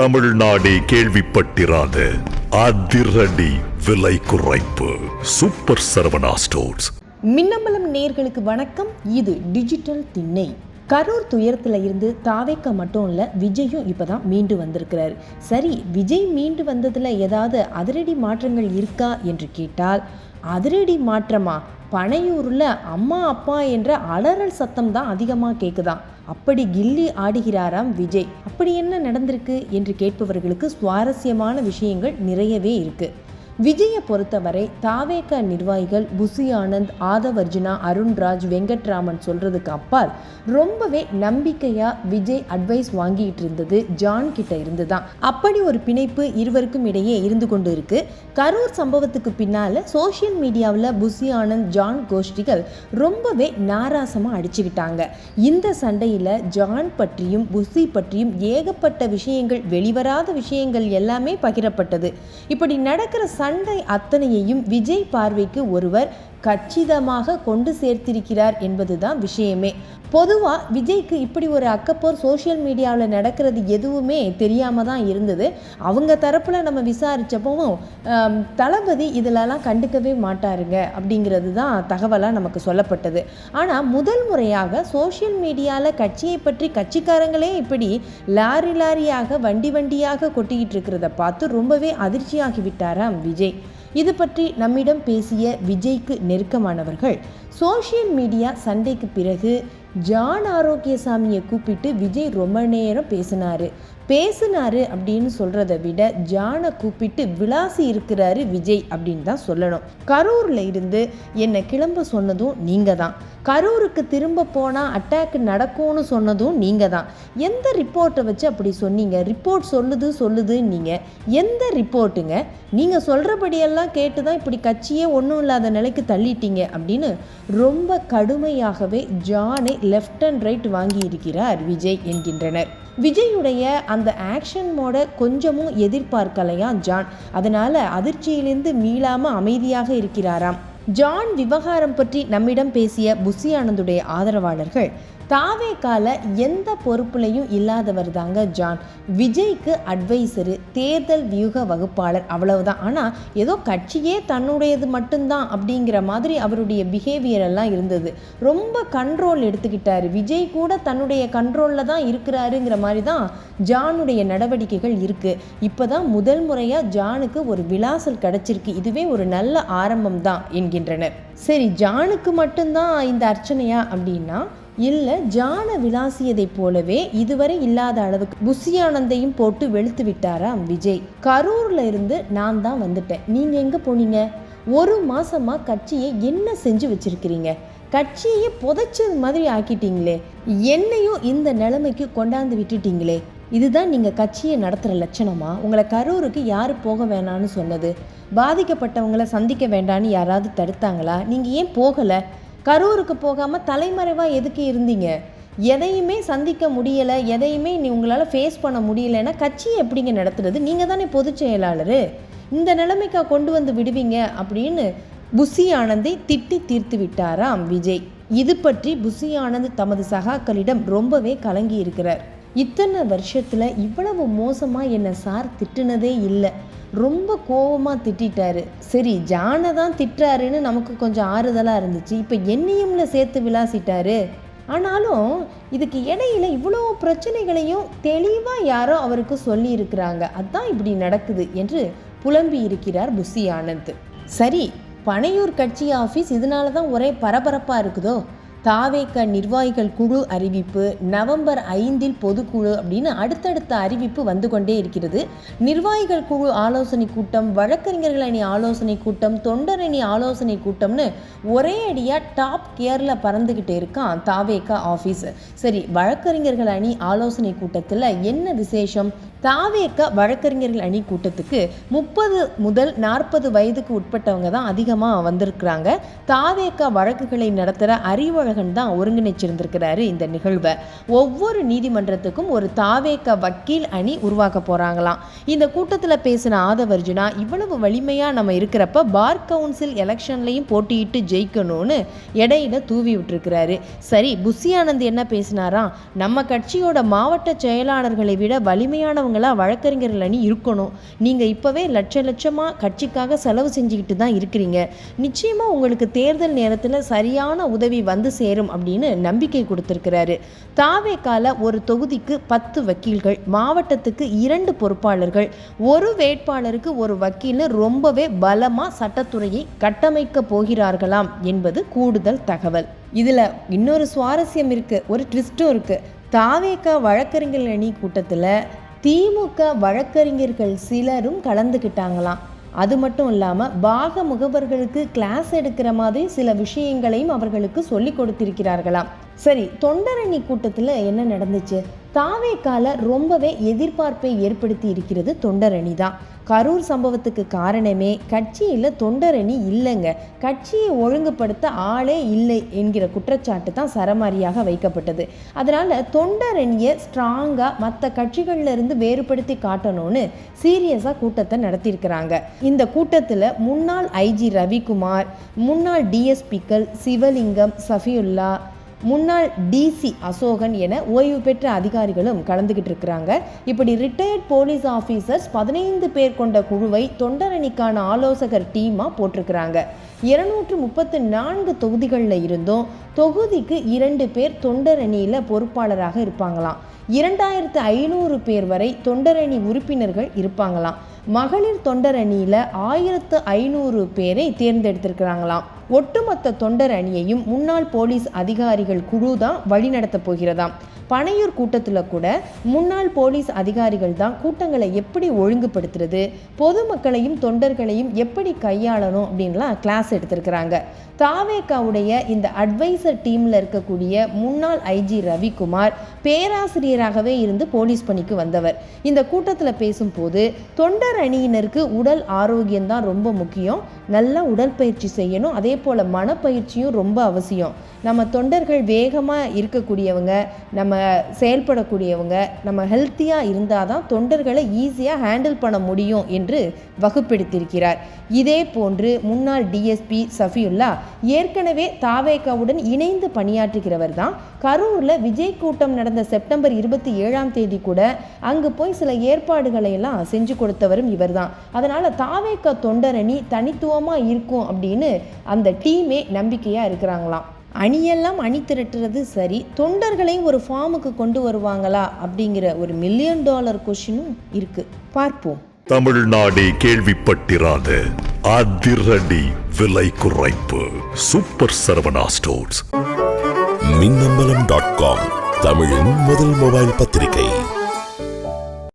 தமிழ்நாடு கேள்விப்பட்டிராத அதிரடி விலை குறைப்பு. Super Saravana stores. மின்னம்பலம் நேர்களுக்கு வணக்கம். இது டிஜிட்டல் திண்ணை. கரூர் துயரத்தில் இருந்து தாவேக்க மட்டும் இல்லை விஜயும் இப்போ தான் மீண்டு வந்திருக்கிறார். சரி விஜய் மீண்டு வந்ததில் ஏதாவது அதிரடி மாற்றங்கள் இருக்கா என்று கேட்டால் அதிரடி மாற்றமா? பனையூரில் அம்மா அப்பா என்ற அலறல் சத்தம் தான் அதிகமாக கேட்குதான் அப்படி கில்லி ஆடுகிறாராம் விஜய். அப்படி என்ன நடந்திருக்கு? என்று கேட்பவர்களுக்கு சுவாரஸ்யமான விஷயங்கள் நிறையவே இருக்குது விஜயை பொறுத்தவரை தாவேக நிர்வாகிகள் புசி ஆனந்த் ஆதவர்ஜுனா அருண்ராஜ் வெங்கட்ராமன் சொல்றதுக்கு அப்பால் ரொம்பவே நம்பிக்கையா விஜய் அட்வைஸ் வாங்கிட்டு இருந்தது ஜான் கிட்ட இருந்து தான் அப்படி ஒரு பிணைப்பு இருவருக்கும் இடையே இருந்து கொண்டு இருக்கு. கரூர் சம்பவத்துக்கு பின்னால சோஷியல் மீடியாவில் புசி ஆனந்த் ஜான் கோஷ்டிகள் ரொம்பவே நாராசமா அடிச்சுக்கிட்டாங்க. இந்த சண்டையில ஜான் பற்றியும் புசி பற்றியும் ஏகப்பட்ட விஷயங்கள் வெளிவராத விஷயங்கள் எல்லாமே பகிரப்பட்டது. இப்படி நடக்கிற சண்டை அத்தனையையும் விஜய் பார்வைக்கு ஒருவர் கச்சிதமாக கொண்டு சேர்த்திருக்கிறார் என்பதுதான் விஷயமே. பொதுவாக விஜய்க்கு இப்படி ஒரு அக்கப்போர் சோஷியல் மீடியாவில் நடக்கிறது எதுவுமே தெரியாமல் தான் இருந்தது. அவங்க தரப்பில் நம்ம விசாரித்தப்பவும் தளபதி இதிலெல்லாம் கண்டுக்கவே மாட்டாருங்க அப்படிங்கிறது தான் தகவலாக நமக்கு சொல்லப்பட்டது. ஆனால் முதல் முறையாக சோஷியல் மீடியாவில் கட்சியை பற்றி கட்சிக்காரங்களே இப்படி லாரி லாரியாக வண்டி வண்டியாக கொட்டிக்கிட்டு இருக்கிறத பார்த்து ரொம்பவே அதிர்ச்சியாகி விட்டாராம் விஜய். இது பற்றி நம்மிடம் பேசிய விஜய்க்கு நெருக்கமானவர்கள். சோஷியல் மீடியா சண்டைக்கு பிறகு ஜான் ஆரோக்கியசாமியை கூப்பிட்டு விஜய் ரொம்ப நேரம் பேசினாரு. பேசினாரு அப்படின்னு சொல்கிறத விட ஜானை கூப்பிட்டு விளாசி இருக்கிறாரு விஜய் அப்படின்னு தான் சொல்லணும். கரூரில் இருந்து என்னை கிளம்ப சொன்னதும் நீங்கள் தான் கரூருக்கு திரும்ப போனால் அட்டாக் நடக்கும்னு சொன்னதும் நீங்கள் தான் எந்த ரிப்போர்ட்டை வச்சு அப்படி சொன்னீங்க? ரிப்போர்ட் சொல்லுது சொல்லுது நீங்கள் எந்த ரிப்போர்ட்டுங்க நீங்கள் சொல்கிறபடியெல்லாம் கேட்டு தான் இப்படி கட்சியே ஒன்றும் இல்லாத நிலைக்கு தள்ளிட்டீங்க அப்படின்னு ரொம்ப கடுமையாகவே ஜானை லெஃப்ட் அண்ட் ரைட் வாங்கி இருக்கிறார் விஜய் என்கின்றனர். விஜயுடைய அந்த ஆக்ஷன் மோட கொஞ்சமும் எதிர்பார்க்கலையா ஜான்? அதனால அதிர்ச்சியிலிருந்து மீளாம அமைதியாக இருக்கிறாராம். ஜான் விவகாரம் பற்றி நம்மிடம் பேசிய புசி ஆனந்துடைய ஆதரவாளர்கள் தாவே கால எந்த பொறுப்புலையும் இல்லாதவர் தாங்க ஜான். விஜய்க்கு அட்வைசரு தேர்தல் வியூக வகுப்பாளர் அவ்வளவுதான். ஆனால் ஏதோ கட்சியே தன்னுடையது மட்டும்தான் அப்படிங்கிற மாதிரி அவருடைய பிஹேவியர் எல்லாம் இருந்தது. ரொம்ப கண்ட்ரோல் எடுத்துக்கிட்டார். விஜய் கூட தன்னுடைய கண்ட்ரோலில் தான் இருக்கிறாருங்கிற மாதிரி தான் ஜானுடைய நடவடிக்கைகள் இருக்குது இப்போ தான் முதல் முறையாக ஜானுக்கு ஒரு விலாசல் கிடச்சிருக்கு. இதுவே ஒரு நல்ல ஆரம்பம் தான் என்கின்றனர். சரி ஜானுக்கு மட்டும்தான் இந்த அர்ச்சனையா அப்படின்னா இல்லை ஜான விளாசியதைப் போலவே இதுவரை இல்லாத அளவுக்கு புசியானந்தையும் போட்டு வெளுத்து விட்டாராம் விஜய்? கரூர்ல இருந்து நான் தான் வந்துட்டேன். நீங்க எங்க போனீங்க? ஒரு மாசமா கட்சியை என்ன செஞ்சு வச்சிருக்கிறீங்க? கட்சியை புதைச்சது மாதிரி ஆக்கிட்டீங்களே. என்னையும் இந்த நிலைமைக்கு கொண்டாந்து விட்டுட்டீங்களே. இதுதான் நீங்கள் கட்சியை நடத்துகிற லட்சணமா? உங்களை கரூருக்கு யார் போக வேணான்னு சொன்னது. பாதிக்கப்பட்டவங்களை சந்திக்க வேண்டான்னு யாராவது தடுத்தாங்களா? நீங்கள் ஏன் போகலை? கரூருக்கு போகாமல் தலைமறைவாக எதுக்கு இருந்தீங்க? எதையுமே சந்திக்க முடியலை எதையுமே நீ உங்களால் ஃபேஸ் பண்ண முடியலைன்னா கட்சியை எப்படிங்க நடத்துறது? நீங்கள் தானே பொதுச் செயலாளர். இந்த நிலைமைக்கா கொண்டு வந்து விடுவீங்க அப்படின்னு புசி ஆனந்தை திட்டி தீர்த்து விட்டாராம் விஜய். இது பற்றி புசி ஆனந்த் தமது சகாக்களிடம் ரொம்பவே கலங்கி இருக்கிறார். இத்தனை வருஷத்தில் இவ்வளவு மோசமாக என்னை சார் திட்டுனதே இல்லை. ரொம்ப கோவமாக திட்டிட்டாரு. சரி ஜானை தான் திட்டுறாருன்னு நமக்கு கொஞ்சம் ஆறுதலாக இருந்துச்சு. இப்போ என்னையும்ல சேர்த்து விளாசிட்டாரு. ஆனாலும் இதுக்கு இடையில இவ்வளோ பிரச்சனைகளையும் தெளிவாக யாரோ அவருக்கு சொல்லி இருக்கிறாங்க அதான் இப்படி நடக்குது என்று புலம்பி இருக்கிறார் புஷி ஆனந்த். சரி பனையூர் கட்சி ஆஃபீஸ் இதனால தான் ஒரே பரபரப்பாக இருக்குதோ? தாவேக்க நிர்வாகிகள் குழு அறிவிப்பு நவம்பர் ஐந்தில் பொதுக்குழு அப்படின்னு அடுத்தடுத்த அறிவிப்பு வந்து கொண்டே இருக்கிறது. நிர்வாகிகள் குழு ஆலோசனை கூட்டம் வழக்கறிஞர்கள் அணி ஆலோசனை கூட்டம் தொண்டர் அணி ஆலோசனை கூட்டம்னு ஒரே அடியாக டாப் கேரில் பறந்துக்கிட்டே இருக்கான் தாவேக்கா ஆஃபீஸ் சரி வழக்கறிஞர்கள் அணி ஆலோசனை கூட்டத்தில் என்ன விசேஷம்? தாவேக்க வழக்கறிஞர்கள் அணி கூட்டத்துக்கு முப்பது முதல் நாற்பது வயதுக்கு உட்பட்டவங்க தான் அதிகமாக வந்திருக்கிறாங்க. தாவேக்க வழக்குகளை நடத்துகிற அறிவழ அன்பழகன் தான் ஒருங்கிணைச்சிருந்திருக்கிறாரு இந்த நிகழ்வை. ஒவ்வொரு நீதிமன்றத்துக்கும் ஒரு தாவேக்க வக்கீல் அணி உருவாக்க போறாங்களாம். இந்த கூட்டத்தில் பேசின ஆதவர்ஜுனா இவ்வளவு வலிமையா நம்ம இருக்கிறப்ப பார் கவுன்சில் எலெக்ஷன்லையும் போட்டியிட்டு ஜெயிக்கணும்னு இடையில தூவி விட்டுருக்கிறாரு. சரி புஷி ஆனந்த் என்ன பேசினாராம்? நம்ம கட்சியோட மாவட்ட செயலாளர்களை விட வலிமையானவங்களா வழக்கறிஞர்கள் அணி இருக்கணும். நீங்க இப்பவே லட்ச லட்சமா கட்சிக்காக செலவு செஞ்சுக்கிட்டு தான் இருக்கிறீங்க. நிச்சயமா உங்களுக்கு தேர்தல் நேரத்தில் சரியான உதவி வந்து சேரும் அப்படின்னு நம்பிக்கை கொடுத்திருக்கிறாரு. தாவேக்கால ஒரு தொகுதிக்கு பத்து வக்கீல்கள் மாவட்டத்துக்கு இரண்டு பொறுப்பாளர்கள் ஒரு வேட்பாளருக்கு ஒரு வக்கீல்னு ரொம்பவே பலமா சட்டத்துறையை கட்டமைக்க போகிறார்களாம் என்பது கூடுதல் தகவல். இதுல இன்னொரு சுவாரஸ்யம் இருக்கு ஒரு ட்விஸ்டும் இருக்கு. தாவேக்கா வழக்கறிஞர் அணி கூட்டத்தில் திமுக வழக்கறிஞர்கள் சிலரும் கலந்துக்கிட்டாங்களாம் அது மட்டும் இல்லாமல் பாக முகவர்களுக்கு கிளாஸ் எடுக்கிற மாதிரி சில விஷயங்களையும் அவர்களுக்கு சொல்லி கொடுத்திருக்கிறார்களாம். சரி தொண்டரணி கூட்டத்தில் என்ன நடந்துச்சு? தாவேக்கால ரொம்பவே எதிர்பார்ப்பை ஏற்படுத்தி இருக்கிறது தொண்டரணி தான் கரூர் சம்பவத்துக்கு காரணமே கட்சியில் தொண்டரணி இல்லைங்க. கட்சியை ஒழுங்குபடுத்த ஆளே இல்லை என்கிற குற்றச்சாட்டு தான் சரமாரியாக வைக்கப்பட்டது. அதனால் தொண்டரணியை ஸ்ட்ராங்காக மற்ற கட்சிகள்ல இருந்து வேறுபடுத்தி காட்டணும்னு சீரியஸாக கூட்டத்தை நடத்தியிருக்கிறாங்க. இந்த கூட்டத்தில் முன்னாள் ஐஜி ரவிக்குமார் முன்னாள் டிஎஸ்பிக்கள் சிவலிங்கம் சஃபியுல்லா முன்னாள் டிசி அசோகன் என ஓய்வு பெற்ற அதிகாரிகளும் கலந்துக்கிட்டு இருக்கிறாங்க. இப்படி ரிட்டையர்ட் போலீஸ் ஆஃபீஸர்ஸ் பதினைந்து பேர் கொண்ட குழுவை தொண்டரணிக்கான ஆலோசகர் டீமாக போட்டிருக்கிறாங்க. இருநூற்று முப்பத்து நான்கு தொகுதிகளில் இருந்தும் தொகுதிக்கு இரண்டு பேர் தொண்டரணியில் பொறுப்பாளராக இருப்பாங்களாம். இரண்டாயிரத்து ஐநூறு பேர் வரை தொண்டரணி உறுப்பினர்கள் இருப்பாங்களாம். மகளிர் தொண்டர் அணியில் ஆயிரத்து ஐநூறு பேரை தேர்ந்தெடுத்திருக்கிறாங்களாம். ஒட்டுமொத்த தொண்டர் அணியையும் முன்னாள் போலீஸ் அதிகாரிகள் குழு தான் வழிநடத்த போகிறதாம். பனையூர் கூட்டத்தில் கூட முன்னாள் போலீஸ் அதிகாரிகள் தான் கூட்டங்களை எப்படி ஒழுங்குபடுத்துறது பொதுமக்களையும் தொண்டர்களையும் எப்படி கையாளணும் அப்படின்லாம் கிளாஸ் எடுத்திருக்கிறாங்க. தாவேக்காவுடைய இந்த அட்வைசர் டீமில் இருக்கக்கூடிய முன்னாள் ஐஜி ரவிக்குமார் பேராசிரியராகவே இருந்து போலீஸ் பணிக்கு வந்தவர். இந்த கூட்டத்தில் பேசும்போது தொண்டர் அணியினருக்கு உடல் ஆரோக்கியம் தான் ரொம்ப முக்கியம் நல்லா உடற்பயிற்சி செய்யணும் அதே போல் மனப்பயிற்சியும் ரொம்ப அவசியம். நம்ம தொண்டர்கள் வேகமாக இருக்கக்கூடியவங்க நம்ம செயல்படக்கூடியவங்க நம்ம ஹெல்த்தியாக இருந்தால் தான் தொண்டர்களை ஈஸியாக ஹேண்டில் பண்ண முடியும் என்று வகுப்பெடுத்திருக்கிறார். இதே போன்று முன்னாள் டிஎஸ்பி சஃபியுல்லா ஏற்கனவே தாவேகாவுடன் இணைந்து பணியாற்றுகிறவர் தான். கரூரில் விஜய் கூட்டம் நடந்த செப்டம்பர் இருபத்தி ஏழாம் தேதி கூட அங்கு போய் சில ஏற்பாடுகளை எல்லாம் செஞ்சு கொடுத்தவரும் இவர் தான். அதனால் தாவேக்கா தொண்டரணி தனித்துவமாக இருக்கும் அப்படின்னு அந்த டீமே நம்பிக்கையாக இருக்கிறாங்களாம். அணியெல்லாம் அணி திரட்டுறது சரி தொண்டர்களையும் ஒரு ஃபார்முக்கு கொண்டு வருவாங்களா அப்படிங்கிற ஒரு மில்லியன் டாலர் கொஷினும் இருக்கு. பார்ப்போம். தமிழ்நாடே கேள்விப்பட்டிராத அதிரடி விலை குறைப்பு. Super Saravana stores Minnambalam dot com தமிழின் முதல் மொபைல் பத்திரிகை.